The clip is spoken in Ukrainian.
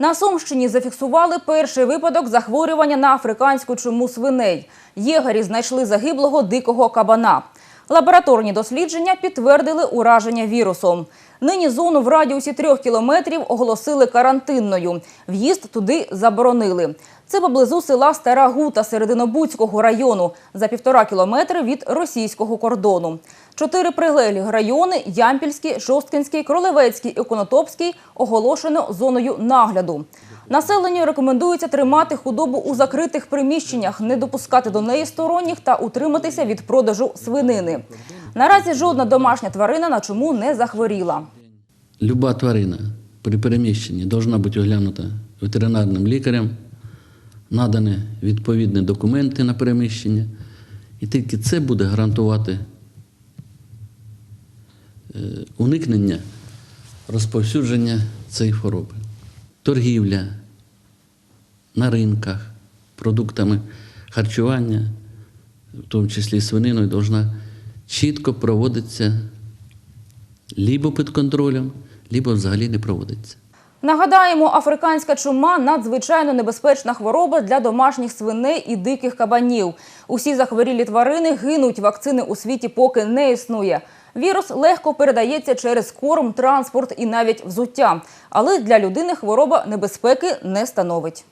На Сумщині зафіксували перший випадок захворювання на африканську чуму свиней. Єгері знайшли загиблого дикого кабана. Лабораторні дослідження підтвердили ураження вірусом. Нині зону в радіусі трьох кілометрів оголосили карантинною. В'їзд туди заборонили. Це поблизу села Стара Гута Серединобудського району за півтора кілометри від російського кордону. Чотири прилеглі райони Ямпільський, Шосткинський, Кролевецький і Конотопський оголошено зоною нагляду. Населенню рекомендується тримати худобу у закритих приміщеннях, не допускати до неї сторонніх та утриматися від продажу свинини. Наразі жодна домашня тварина на чому не захворіла. Люба тварина при переміщенні повинна бути оглянута ветеринарним лікарем, надані відповідні документи на переміщення. І тільки це буде гарантувати уникнення розповсюдження цієї хвороби. Торгівля на ринках продуктами харчування, в тому числі свининою, повинна чітко проводитися либо під контролем, либо взагалі не проводиться. Нагадаємо, африканська чума надзвичайно небезпечна хвороба для домашніх свиней і диких кабанів. Усі захворілі тварини гинуть. Вакцини у світі поки не існує. Вірус легко передається через корм, транспорт і навіть взуття. Але для людини хвороба небезпеки не становить.